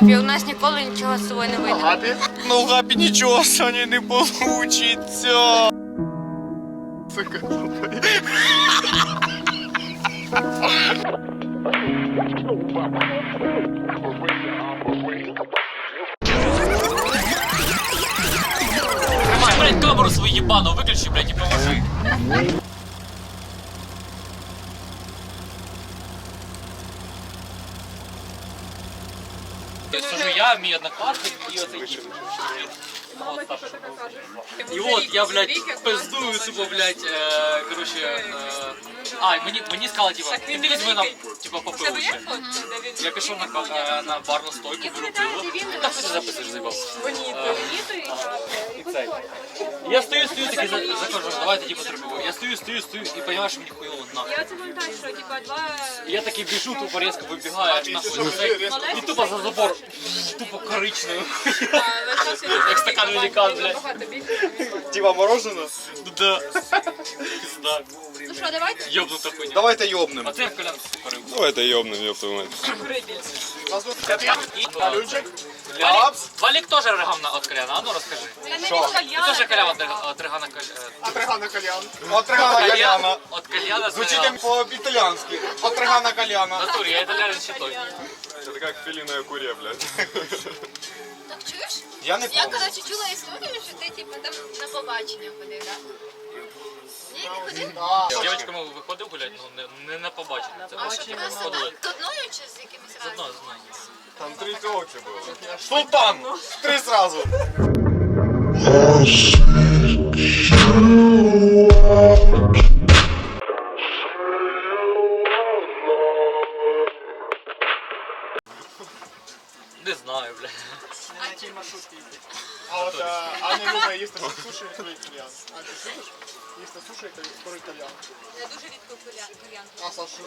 Габі, у нас ніколи нічого з собою не вийде. Гапі? Ну, гапі нічого Соня не получиться. Сука. Тримай, блядь, камеру свою ебану, выключи, блядь, и положи. Я, мій однокласник і оцей тип. І от я, блядь, пиздую, типу, блядь, е, короче, е, а, мені, мені сказали, типа, ти візьми нам, типа, попили ще. Я пішов на, ка- е, на барну стойку, беру пиво. Та що ти записуєш, заїбав? І цей. Я стою, стою, такий за- закажу, давайте, типу, три пиво. Я стою, стою, стою, і розумію, що мені хуйово нахуй. Я це пам'ятаю, що типа два. І я такий біжу, тупо різко вибігаю, аж нахуй. І тупо за забор, тупо коричневий. Як стакан великан, блядь. Тіва мороженого? Ну да. Пизда. Ну що, давайте? Йобнута хуйня. Давайте йобнем. А це як колян супер. Давайте йобнем, ёб твою мать. Ключик. Валік, Валік теж ригав на от коляна, а ну розкажи. Ти теж колян от рига- от ригана коляна. Атригана кальян. Отригана кальяна. От коляна Звучить зригав. як по-італіянськи. Отригана кальяна. В натурі, я італянин ще той. Это как филиная курья, блядь. Чуєш? Я не Я коротше чула історію, що ти типу там на побачення ходив, так? Ні, не ходив? З дівчатками виходив гулять, ну не, не на побачення. Це просто типу виходили. З одною чи з якимись разом? з одного. Там три телки было. Султан. Три сразу. Не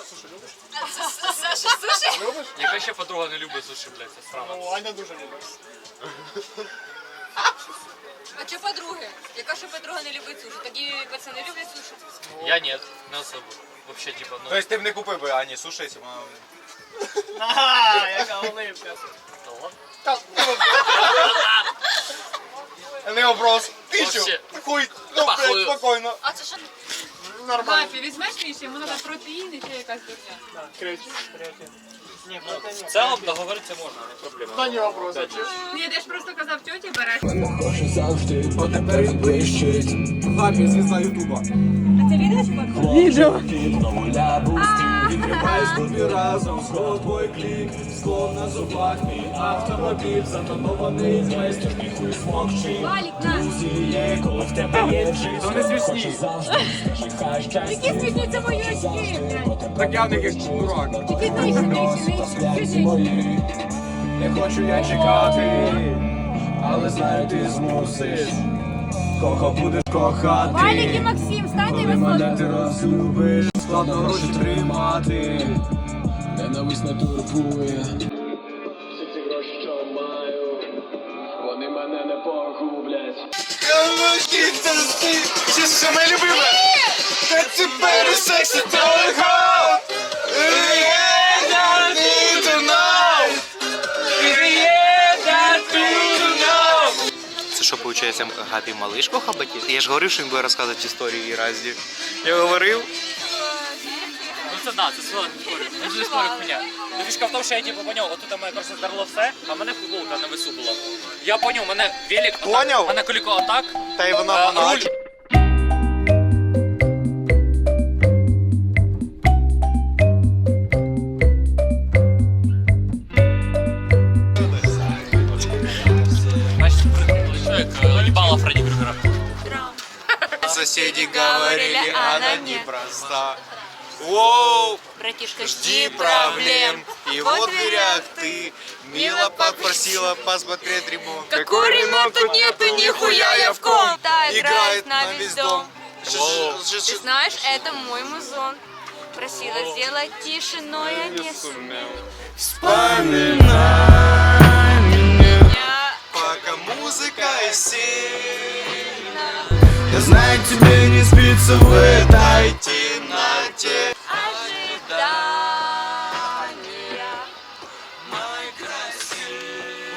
суші любиш? Саша, суші? Любиш? Яка ще подруга не любить суші, блядь, це странно. Ну, Аня дуже любить. А що подруги? Яка ще подруга не любить суші? Тоді пацани люблять суші? Я нет, не особо. Вообще, типа, ну... Тобто ти б не купив би Ані суші, якщо вона... Ага, яка оливка. да ладно. Не оброс. Тисячу. Вообще. Хуй. Ну, блядь, спокійно. А це що? Нормально. Гапі, візьмеш ще, йому треба протеїни чи якась дурня. Креатив. Ну, в цілому договоритися можна, не проблема. Та ні вопрос, а чи? Ні, ти ж просто казав тьоті береш. Хоче завжди, бо тепер він блищить. Гапі, звізда Ютуба. Відео. Відео. ляпусті, відкриваюсь тобі разом з головою клік. Склон на зубах, мій автомобіль затонований з майстерки хуй на! Друзі є, коли в тебе є скажи хай щастя. Які смішні це мої очки. Так я в них як дурак. Які мої. Не хочу я чекати, але знаю, ти змусиш. Кого будеш кохати. Валік і Максим, станьте Коли мене ти розлюбиш, складно гроші тримати, ненависть не турбує. Всі ці гроші, що маю, вони мене не погублять. Це все моє любиме. Це що, виходить, Гапі малишку хабаті? Я ж говорив, що він буде розказувати історії і разді. Я говорив. Ну це да, це свого історія. Це ж історія хуйня. Ну фішка в тому, що я типу поняв, отут у мене коротше здарло все, а в мене футболка на весу була. Я поняв, у мене велик отак, Поняв? у мене коліко отак, Та й вона е, вона. руль. Значить, що як е, їбала Фредді Крюгера. Соседи говорили, она непроста. Воу, Братишка, жди проблем. И вот в дверях ты мило попросила посмотреть ремонт. Какой ремонт тут нету, нихуя я в ком. Играет на весь дом. Ты знаешь, это мой музон. Просила сделать тише, но я не сумел. Я Пока музыка и сильно Я знаю, тебе не в этой темноте Ожидания. Моя красивая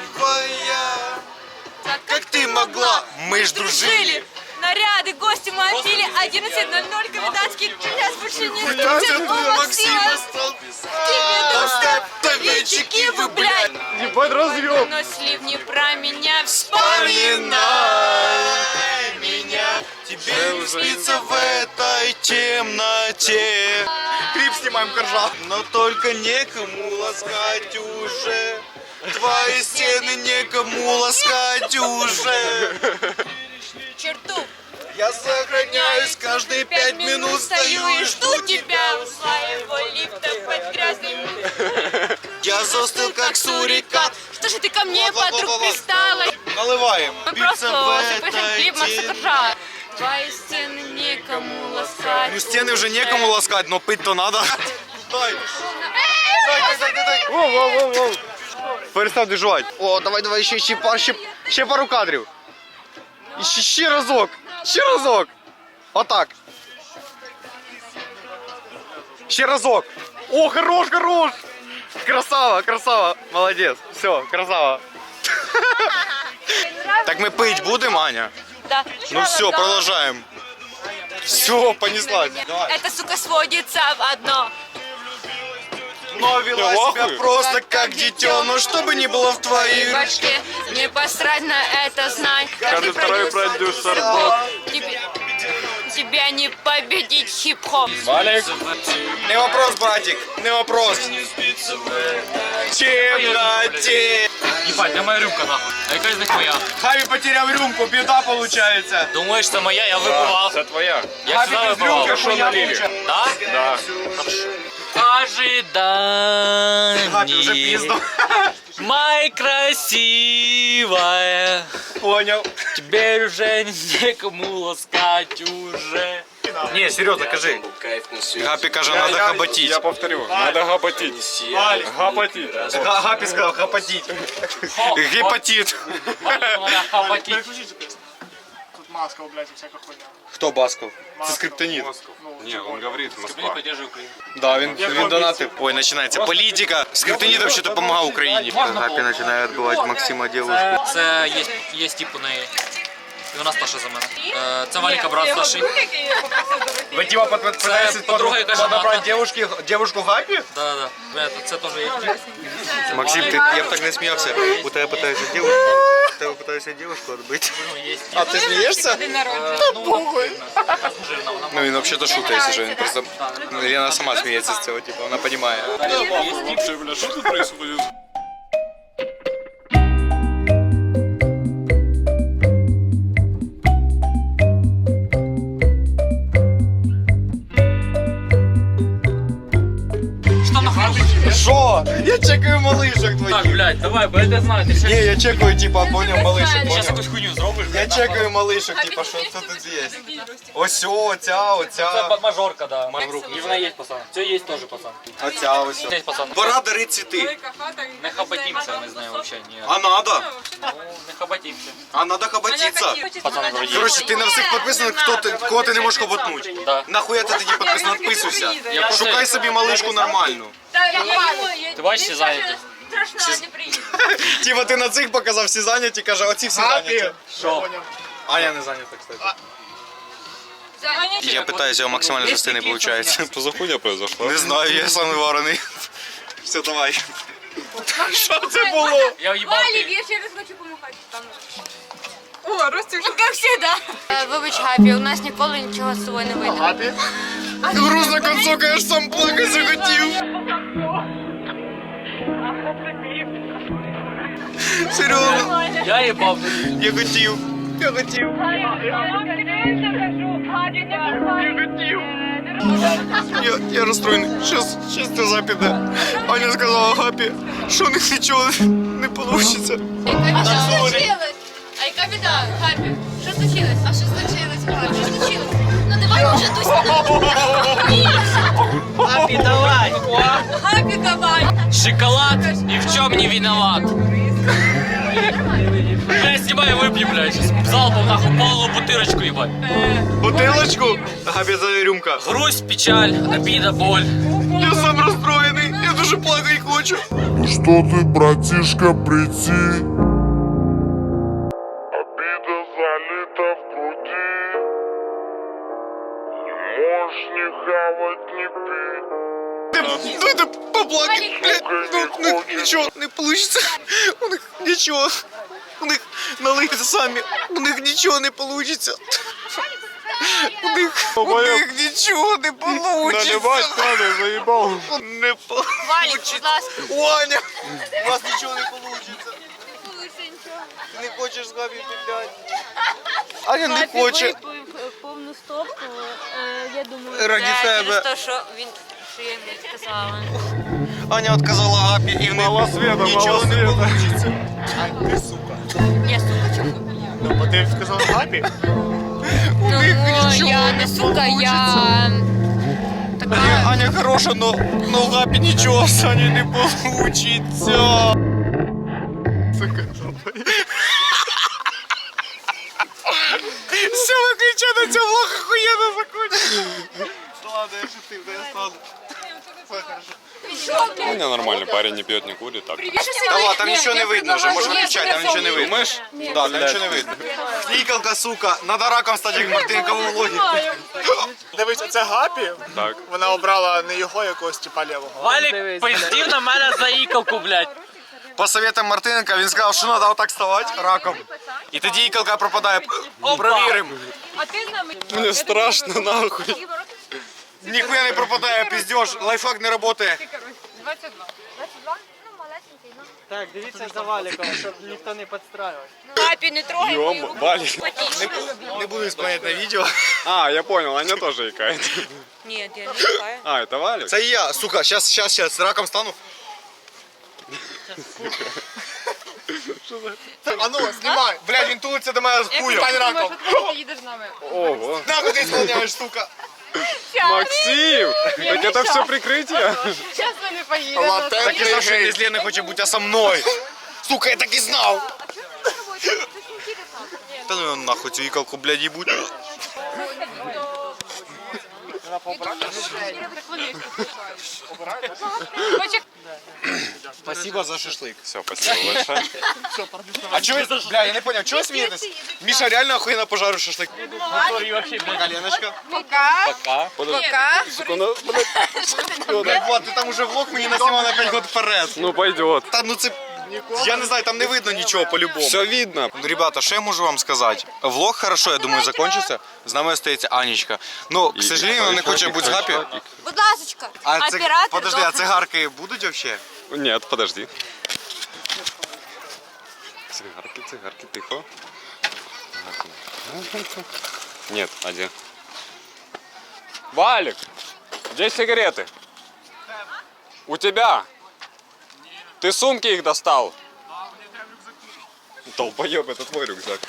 Так как ты могла, мы ж дружили. Наряды, гости мы отбили 11.00, комендантский час больше не нужен У Максима стал писать Таблетчики вы, блядь Не подразъем Но сливни про меня вспоминай Меня. Тебе не спится темноте. Клип снимаем, коржа. Но только некому ласкать уже. Твои стены некому ласкать уже. Черту, Я сохраняюсь каждые пять минут, стою и жду тебя. у своего лифта под грязным. Я застыл как сурикат. Что же ты ко мне, подруг, пристала? Наливаем. Мы Биться просто запишем клип Макса Коржа. Твои стены некому ласкать. Ну стены уже некому ласкать, но пыть-то надо. Дай. Дай, дай, дай, дай. Воу, воу, воу, воу. Перестав дежувати. О, давай, давай, ще, ще, пар, ще, ще пару кадрів. І ще, ще разок. Ще разок. Отак. Ще разок. О, хорош, хорош. Красава, красава. Молодець. Все, красава. Так ми пить будемо, Аня? Да. Ну все, продолжаем. Все, понеслась. Это, сука, сводится в одно. Но вела себя просто как дитё, но чтобы не было в твоих Башке не посрать на это, знай. Каждый второй продюсер бот. Тебе, тебя не победить хип-хоп. Валик. Не вопрос, братик, не вопрос. Темноте. Ебать, де моя рюмка нахуй? А яка з них моя? Хаві потеряв рюмку, біда получается. Думаєш, це моя, я випивав. Це твоя. Я сюди випивав. Хорошо налили. Да? Да. Хапі вже Ожиданий. пізно. Май красивая. Понял. Теперь уже некому ласкать уже. Не, серьезно, кажи. Гапі каже, надо Я хапатить. повторю. Надо гапатить. Гапатить. Гапі сказав, хапатить. Гепатит. Надо хапатить. Переключите, песня. Тут маска, блядь, и всякая хуйня. Хто Басков? Це скриптонит. Не, он говорит Москва. Поддержи Україну. Да, він, він донатив. Ой, починається політика. Скриптонит вообще допомагав Україні. Гапі починає відбивати Максима дівчинку. Це є, є тип у неї. І вона старша за мене. Е, Це Валіка брат старший. Ви типа пытаетесь подруга, яка жена. подобрати девушки, девушку Гапі? Да, да. Це, це теж є тип. Максим, ти, я б так не сміявся. У тебе питаються девушку. У тебе питаються девушку відбити. Ну, є тип. А ти смієшся? Ну, похуй. Жирна, вона Ну він взагалі шутить, якщо що. Він просто... Лена сама сміється з цього, типу, вона розуміє. Вообще, бля, что тут происходит? Я чекаю малишок Так, твоїх. блядь, давай, бо я не знаю, ти Ні, ще... я чекаю, типа, поняв малишок, Зараз поняв. якусь хуйню зробиш, Я блядь, чекаю малишок, типа, що це тут є. Ось оця, Це оця, ба- мажорка, да. І в неї є пацан. Це є теж пацан. оця, ось. Є пацан. Пора дарити цвіти. Не хабатімся, ми з нею взагалі ні. А надо. Ну, не хабатімся. А надо хабатиться. Пацан вроді. Короче, ти на всіх підписаних, хто ти, кого ти не можеш хабатнуть. Да. Нахуя ти тоді відписуйся? Я просто- Шукай собі малишку нормальну. Ти бачиш, всі зайняті. Страшно, не приедет. Типа ти на цих показав всі зайняті, каже, оці всі зайняті. Що? Аня не зайнята, кстати. Я питаюсь, його максимально жести не виходить. Что за хуйня произошла? Не знаю, я сам варений. Все, давай. Що це було? Я Валик, я ще раз хочу помахати. О, Ростик, как всегда. Вибач, Гапі, у нас ніколи нічого з собою не вийде. Гапі? Грузно концок, я аж сам плакати захотів. Серйозно, Я їбав. я хотів. Я хотів. Я, я розстроєний. Щас, щас ти запіде. Аня сказала Гапі, що у них нічого не вийде. А що яка біда, Гапі? Що случилось? А що случилось, Гапі? Що случилось? Ну давай уже Дуся. Гапі, давай. Гапі, давай. Шоколад ни в чем не виноват. Бля, снимай выпьем, блядь. Сейчас залпом нахуй полную бутырочку ебать. Бутилочку. Гапі за рюмка. Грусть, печаль, обида, боль. Я сам розстроєний. Я дуже плакати хочу. Что ты, братишка, прийти? Ничего не получится. У них ничего. У них налиться самі. У них нічого не получится. У них, у них нічого не получится. Наливать надо, заебал. Не. Валік, будь ласка. Ваня, у вас нічого не получится. Не хочеш з Габі піти? Аня не хоче. повну стопку. Е, Я думаю, Раді тебе. через те, що він що я йому сказала. Аня отказала Габі і в них Мало света, нічого мало не света. получится. Ань, ти сука. Я сука чому? Ну, бо ти сказала Габі. Ну, я не сука, я така. Аня, Аня хороша, но, но Габі нічого Сані не получиться. У меня нормальный парень, не пьет, не курит, так. Та ладно, там нічого не видно вже, можеш включати, там нічого не видно. Думаєш? Да, там нічого не видно. Фікалка, сука, надо раком стати як Мартинка в влогі. Дивись, оце Габі. Так. Вона обрала не його якогось типа лівого. Валік пиздів на мене за ікалку, блядь. По советам Мартиненка він сказав, що треба отак ставати раком. І тоді ікалка пропадає. Провіримо. А ти з нами? Мне страшно, нахуй. Ніхуя не пропадає, піздєш, лайфхак не працює. 22. 22? Ну, малесенький, ну. Так, дивіться за валіком, щоб ніхто не підстраював. Папі, не трогай мою Ём, руку. Валик. Не буду ісполняти на відео. А, я понял, Аня тоже икает. Ні, я не чекаю. А, это Валик? Це я, сука, щас, щас, щас, раком стану. А ну, знімай. Блядь, він тулиться до мене з. Стань раком. Ти їдеш з нами. Ого. Нахуй ти ісполняєш, сука. Максим! Так это все прикрытие? Сейчас мы не поедем. Так і знав, що гей. не хоче бути, а со мною. Сука, я так і знав. Та ну його нахуй цю ікалку, блядь, їбуть. Спасибо за шашлик. Все, спасибо большое. А ви, бля, я не понял, чого ви смієтесь? Міша реально охуєнно пожарив шашлик. Леночка. Пока. Пока. Сука, ну, блядь. Блядь, Влад, там уже влог мені наснімав на 5 років вперед. Ну пойдет. Та ну це. Я не знаю, там не видно нічого по-любому. Все видно. Ну, ребята, що я можу вам сказати? Влог хорошо, я думаю, закончиться. З нами остається Анічка. Ну, к сожалению, вона не хоче бути з Гапі. Будь ласочка, А це, оператор. подожди, а добре. цигарки будуть вообще? Нет, подожди. Цигарки, цигарки, тихо. Нет, один. Валик, где сигареты? У тебя? Ты сумки их достал? Да, у меня это твой рюкзак.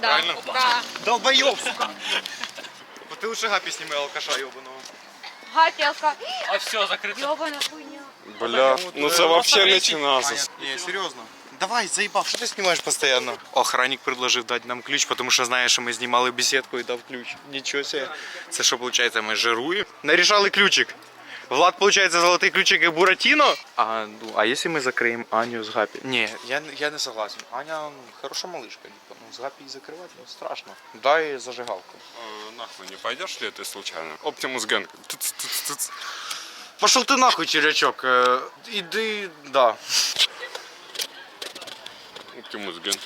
Да, Правильно? Да. Долбоеб, сука. Ты лучше гапи снимай алкаша ебаного. Гапелка. А все, закрыто. Ёбана хуйня. Бля, ну, ну это ну, вообще начинался. Не, серьезно. Давай, заїбав, що ти знімаєш постійно? Охранник предложив дати нам ключ, тому що знає, що ми знімали бесідку і дав ключ. Нічого себе. Це що, виходить, ми жируємо? Нарішали ключик. Влад, виходить, золотий ключик і Буратіно. А, ну, а якщо ми закриємо Аню з Гапі? Ні, я, я не согласен. Аня ну, хороша малышка. типа, Ну, з Гапі її закривати, ну, страшно. Дай зажигалку. Э, Нахуй не пойдешь ли ты случайно? Оптимус Гэнг. Тыц-тыц-тыц. Пошел ты нахуй, червячок. Э, Иди, да. Оптимус Гэнг.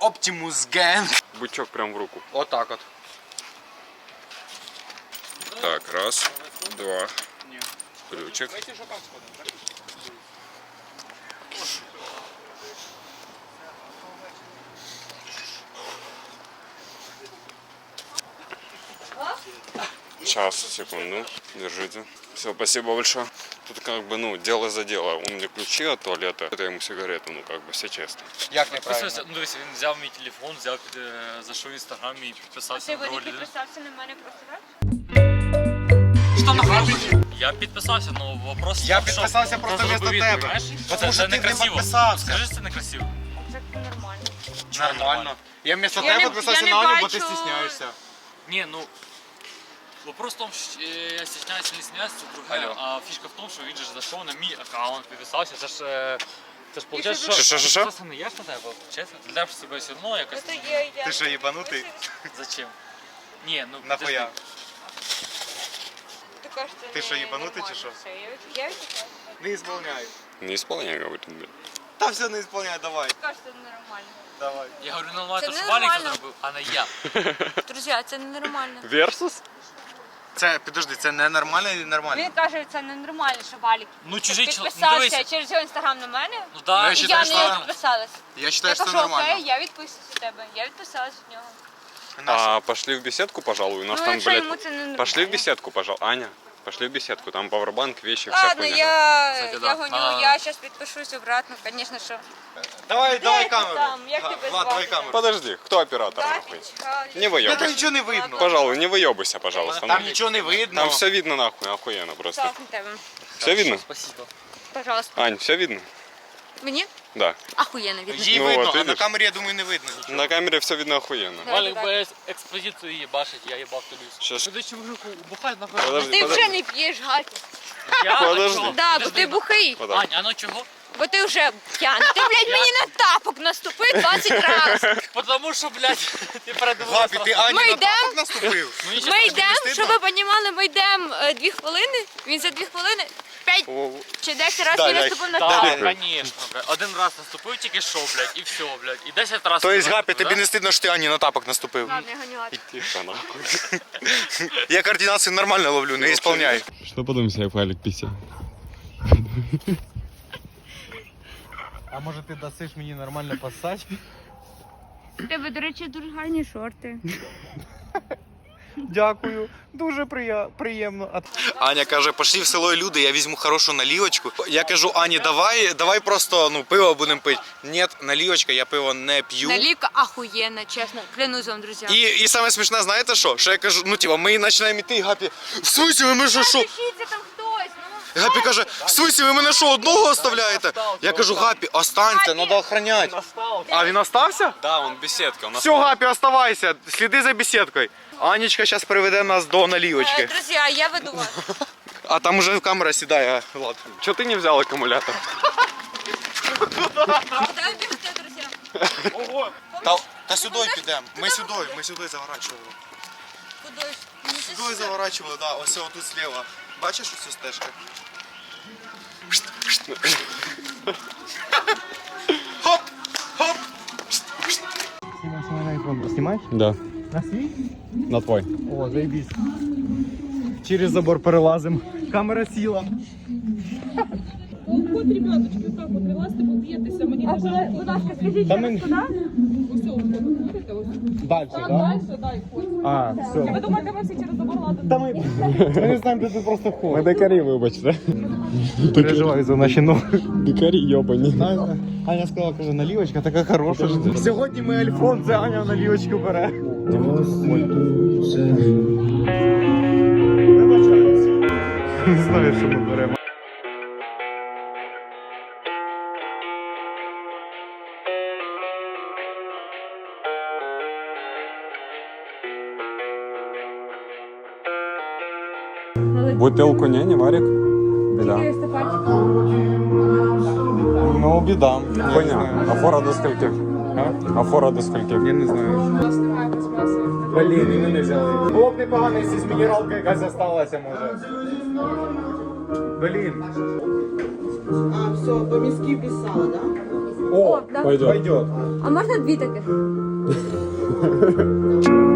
Оптимус Гэнг. Бычок прям в руку. Вот так вот. Так, раз, два. Ключик. Сейчас, секунду, держите. Все, спасибо большое. Тут как бы, ну, дело за дело. Он мне ключи от туалета, это ему сигарету, ну, как бы, все честно. Як Просто, ну, дивись, він взяв мій телефон, взяв, е, зайшов в інстаграм і підписався Ти на другу не людину. підписався на мене просто так? Що нахуй? Я підписався, ну вопрос. Я в тому, що- підписався просто зробив вместо відповідь, тебе. знаєш? Потому Це- що це ти не некрасиво. підписався. Скажи, що це некрасиво. Це нормально. Нормально. Я вместо Я тебе не- підписався я на не Аню, бо ти бачу- стісняєшся. Ні, ну. Вопрос в тому, що е, я стісняюся, не це друге. Алло. А фішка в тому, що він же ж зайшов на мій аккаунт, підписався. Це ж е, Це ж виходить, Що, що, що, що? Це не ясно тебе, чесно? Для себе все одно якось. Ти що, їбанутий? Зачем? Ні, ну Нахуя? Ти що, їбанутий чи що? Я Не ісполняю. Не исполняй, говорит. блин. Та все не ісполняй, давай. кажется, нормально. Давай. Я говорю, ну ладно, Це що Валік це зробив, а не я. Друзі, це ненормально. Версус? Це, підожди, це не нормально і нормально? Він каже, це ненормально, що Валік Ну чужий чоловік, ну підписався дивись. через його інстаграм на мене. Ну да. Ну, я І считаю, я що не нормально. підписалась. Я Я вважаю, що це кажу, нормально. окей, я відписуюсь від тебе. Я відписалась від нього. А пошли в беседку, пожалуй. У нас Ну, там, якщо блядь, йому це не Пошли в беседку, пожалуй. Аня, пошли в беседку. Там пауэрбанк, вещи, вся Ладно, хуйня. я, Кстати, да. я гоню, А. я зараз підпишусь обратно, звісно, що. Давай, давай ти камеру. там? Як А, тебе Влад, давай звати? камеру. Подожди, кто оператор? нахуй? Не Та выебайся. нічого не видно. Пожалуй, не выебайся, пожалуйста. Там ну. нічого не видно. Там все видно нахуй, охуенно просто. Так, на тебе. Все видно? Спасибо. Пожалуйста. Ань, все видно? Мені? Да. Ахуєнно видно. Їй Ну, видно, от а на видиш? камері, я думаю, не видно нічого. На камере все видно охуенно. Давай, Валік давай. без експозицію їбашить, я їбав тобі. Щас. Куди чому бухать нахуй? Подожди, Ти подожди. вже не п'єш, Гаті. Я? Подожди. Чого? Да, бо Подожди, ти бухий. Вот. Ань, а ну чого? Бо ти вже п'яний. Ти, блядь, мені на тапок наступив 20 разів. Потому що, блядь, ти передумав. Гапі, ти Ані Ми на йдем? тапок наступив? Ну, Ми йдемо, щоб ви розуміли, ми йдемо е, дві хвилини. Він за дві хвилини 5 О, чи 10 разів не наступив на Так, тапок. звісно, блядь. Один раз наступив тільки що, блядь, і все, блядь. І 10 разів. То есть, Гапі, тобі да? не стидно, що ти Ані на тапок наступив? Ладно, я. Тихо, нахуй. Я координацію нормально ловлю, не ісполняй. Что потом себе файлик пися? А може ти дасиш мені нормально посать? У тебе, до речі, дуже гарні шорти. Дякую. Дуже прия... приємно. А Аня каже, пошли в село люди, я візьму хорошу налівочку. Я кажу, Ані, давай, давай просто ну, пиво будемо пити. Ні, налівочка, я пиво не п'ю. Налівка ахуєнна, чесно. Клянусь вам, друзі. І, і саме смішне, знаєте що? Що я кажу, ну типа, ми починаємо йти, і Гапі, в смысле, ми що, що? Там. Гапі каже, в смысле, ви мене що, одного оставляєте? Я кажу, Гапі, останься, треба охороняти. А він остався? Да, он беседка. У нас Все, Гапі, оставайся, сліди за беседкою. Анечка зараз приведе нас до Е, налівочки. Друзі, а я веду вас. А там уже камера сідає. Влад. Че ты не взял аккумулятор? Дай бігти, друзі. Та, та сюди підемо. Ми сюди, ми сюди заворачували. Сюди заворачували, да, ось тут зліва. Бачиш цю стежку? Хоп! Хоп! на iPhone знімаєш? Да. На свій? На твой. О, заебись. Через забор перелазим. Камера сіла. От ребяточки, так от вилазьте, поб'єтеся, мені не жалко. Будь ласка, скажіть, Та через ми- куди? Усе, ходите ось. Далі, Так, так? далі, дай, ходь. А, Ви все. думаєте, ми всі через забор ладимо? Та ми, ми не знаємо, де ти просто Мы входиш. дикари, вибачте. Переживаю за наші ноги. Дикари, йобані. Аня сказала, каже, налівочка така хороша. Сьогодні ми альфон, це Аня налівочку бере. Вибачаюсь. Не знаю, що ми беремо. Бутылку не, не варик? Беда. Ну, біда. Хуйня. А фора до скольки? А фора до скольки? Я не знаю. Блін, і ми не взяли. Було б непогано, якщо з мінералка якась залишилася, може. Блін. А, все, по мізки писала, да? О, да. пойдет. Пойдет. А можна дві таких?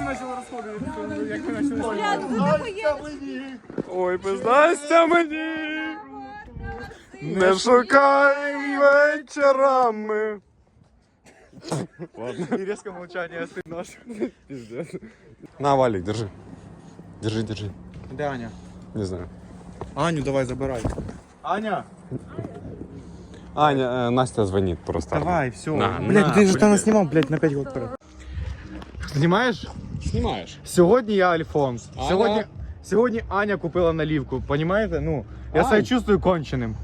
Реально всі розходити, як ми почали. Ой, пиздасться мені. Не шукай вечорами. Ладно. И резко молчание стыд наш. Пиздец. На, Валик, держи. Держи, держи. Де Аня? Не знаю. Аню давай забирай. Аня, Аня, э, Настя звонит просто. давай, все. На, блядь, на, ти ж там знімав, блядь, на 5 років вперед. Знімаєш? Сьогодні я Альфонс. Аня. Сьогодні, сьогодні Аня купила налівку, понімаєте? Ну, я себе чувствую конченим.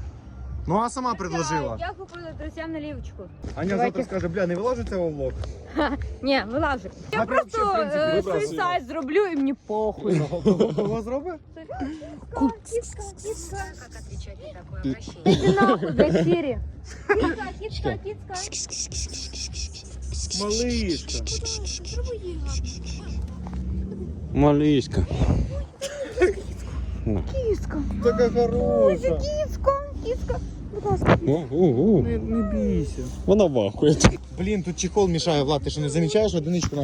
Ну, а сама предложила. Я купила друзям наливочку. Аня завтра скаже, бля, не виложи це у влог. Ні, вилажу. Я А просто в принципі, е, вибрав суїсайд зроблю і мені похуй. Кого зробить? Китка, китка. Как отвечать на такое обращение? Иди нахуй, блядь, Сири. Китка, китка, китка. Малишка. Малишка. Киска. Така хороша. Киска, киска. Будь ласка. Не, не бійся. Вона вахує. Блін, тут чехол мішає, Влад, ти що не замічаєш одиничку на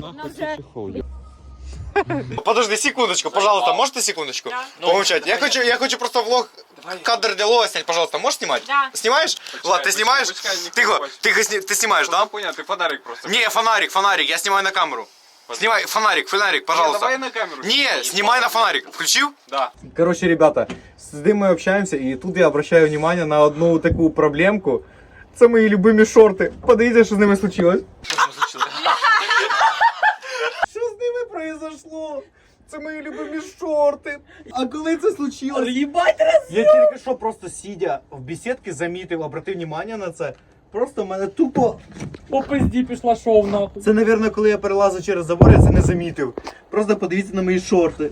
Вона вже Подожди, секундочку, пожалуйста, можете секундочку? Помолчать. Я хочу, я хочу просто влог кадр диалога снять, пожалуйста. Можешь снимать? Да. Снимаешь? Влад, ты снимаешь? Тихо, тихо, сни- ты снимаешь, да? Понял, ты подарок просто. Не, фонарик, фонарик, я снимаю на камеру. Снимай, фонарик, фонарик, пожалуйста. Давай на камеру. Не, снимай на фонарик. Включил? Да. Короче, ребята, сидим мы общаемся, и тут я обращаю внимание на одну таку проблемку. Це мої любимі шорти. Подивіться, що з ними случилось. Що з ними произошло? Це мої любимі шорти. А коли це случилось? Я тільки що просто сидя в бесідці замітив, обратив внимание на це. Просто в мене тупо. По пизді пішла шов нахуй. Це, напевно, коли я перелазив через забор, я це не замітив. Просто подивіться на мої шорти.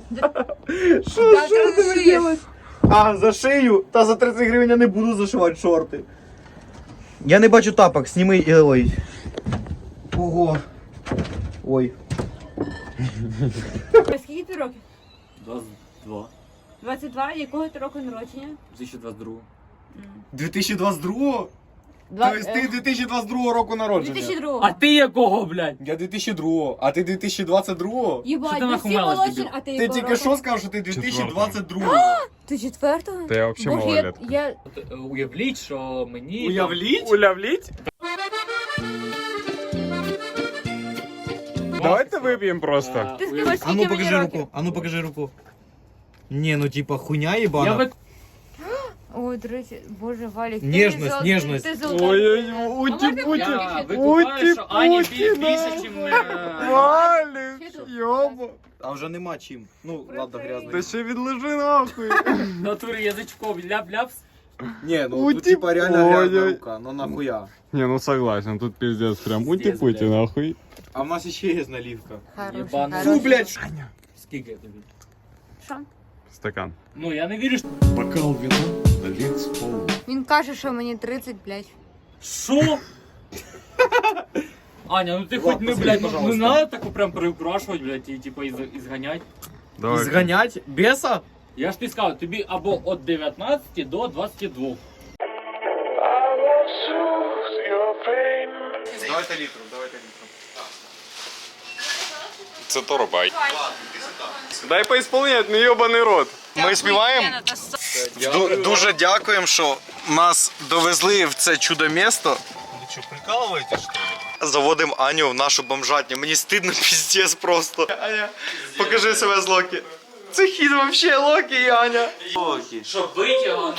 Що шортами делать? А, за шию? Та за 30 гривень я не буду зашивати шорти. Я не бачу тапок, сніми і ой. Ого. Ой. Ти років? 22. 22? Якого ти року народження? 2022. 2022? Два- Тобто ти 2022 року народження. 2002. А ти якого, блядь? Я 2002, а ти 2022? Єбать, Що ти ви нахуй всі мелиш, молодші, дебіл? а ти Ти якого тільки року? що сказав, що ти 2022? Ти четвертого? Та я вообще Боже, я, малолетка. я... От, е, Уявліть, що мені... Уявліть? Улявліть? вип'ємо просто. Ти скажи, А ну скільки мені покажи років? руку, а ну покажи руку. Не, ну типа хуйня Я ебана. ви... Ой, до речі, боже, Валік. ти Ніжність, зол- ніжність. Ти золота. Ой-ой-ой, А уті можна путі. Я Путі, викупаю, що Ані бі- Путіна. більше, ніж... Валік, йоба. А вже нема чим. Ну, ладно, грязно. Та ще відлежи нахуй. Натурі язичком ляп-ляпс. Не, ну Уті- тут типа реально Ой-ой. грязна рука, ну нахуя. Не, ну согласен, тут пиздец прям. Пиздец, Ути-пути блядь. нахуй. А в нас ще є наливка. Хороший, Єбаний. хороший. Фу, блядь. Скільки тобі? Що? Стакан. Ну, я не вірю, що... Бокал вина налит с полу. Він каже, що мені 30, блядь. Що? Аня, ну ти хоч не, посмотри, блядь, ну, пожалуйста. не надо таку прям приукрашувати, блядь, і типа із, ізганять. Давай. Зганять беса? Я ж ти сказав, тобі або від 19 до 22. Давайте літру, давайте літру. Це торбай. Дай поисполнять, не ебаний рот. Ми співаємо? Ду- Дуже дякуємо, що нас довезли в це чудо місто. Ви що, прикалуєтесь, що ли? Заводимо Аню в нашу бомжатню. Мені стидно піздець просто. Аня, покажи себе з Локі. Це хід вообще Локі і Аня. Щоб бити його,